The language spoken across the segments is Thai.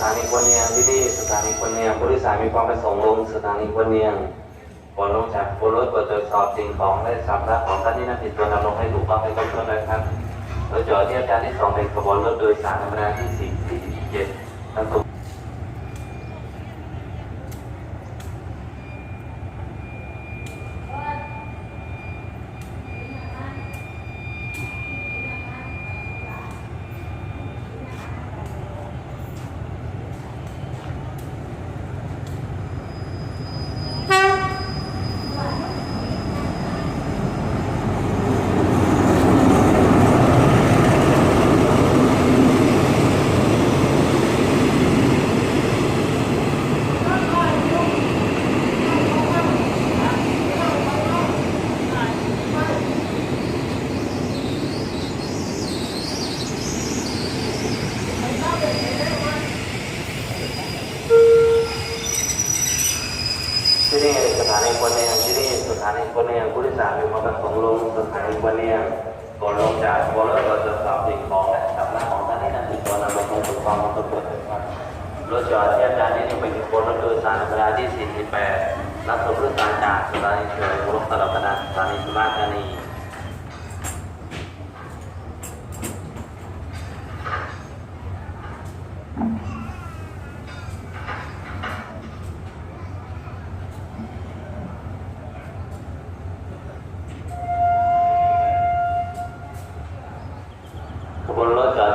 ถานีควรเนียงที่นี่สถานีควรเนียงผู้โดยสารมีความประสงค์ลงสถานีควรเนียงก่อนลงจากบนรถเปิดตรวจสอบสิ่งของและสัมภาระของท่านที่นั่งติดตัวนำลงให้ถูกต้องให้ครบถ้นเลยครับรถจอดที่อาจารย์ที่สองเป็นขบวนรถโดยสารธรรมดาที่สี่สี่เจ็ดทั้งตัว ที่นี่สถานีควรเนียงที่นี่สถานีควร เนี่ยผู้โดยสารมีความประสงค์ลงสถานีควรเนี่ยก่อนลงจากบนรถเราจะสอบสิ่งของและสัมภาระของท่านให้ท่านติดตัวนำลงให้ถูกต้องให้ครวนเลยครับรถจอดที่อาจารย์ที่นี่เป็นขบนรถโดยสารเวลาที่ 48 รับส่งผู้โดยสารจากสถานีเฉลิมรบตลอดกระดานสถานีสุราษฎร์ธานี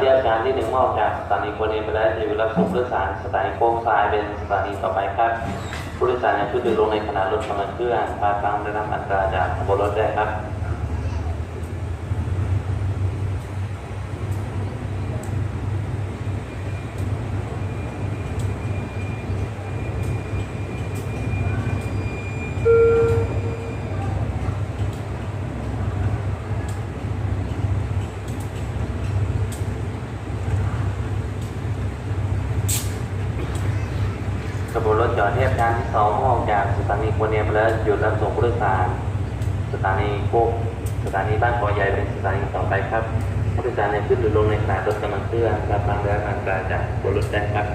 ที่อาจารย์ที่หนึ่งมอบจากสถานีโคเนไปแล้วจะอยู่รับส่งผู้โดยสารสถานีโค้งซ้ายเป็นสถานีต่อไปครับผู้โดยสารจะขึ้นลงในขณะรถกำลังเคลื่อนพาตังได้รับอัตราจากขบวนรถได้ครับ อดที่อาคารที่สองออกจากสถานีควรเนียมแล้วหยุดรับส่งผู้โดยสาร สถานีโคกสถานีบ้านปอใหญ่เป็นสถานีต่อไปครับผู้โดยสารในขึ้นหรือลงในขณะรถกำลังเคลื่อนรับฟังได้ทางการจากบนรถได้ครับ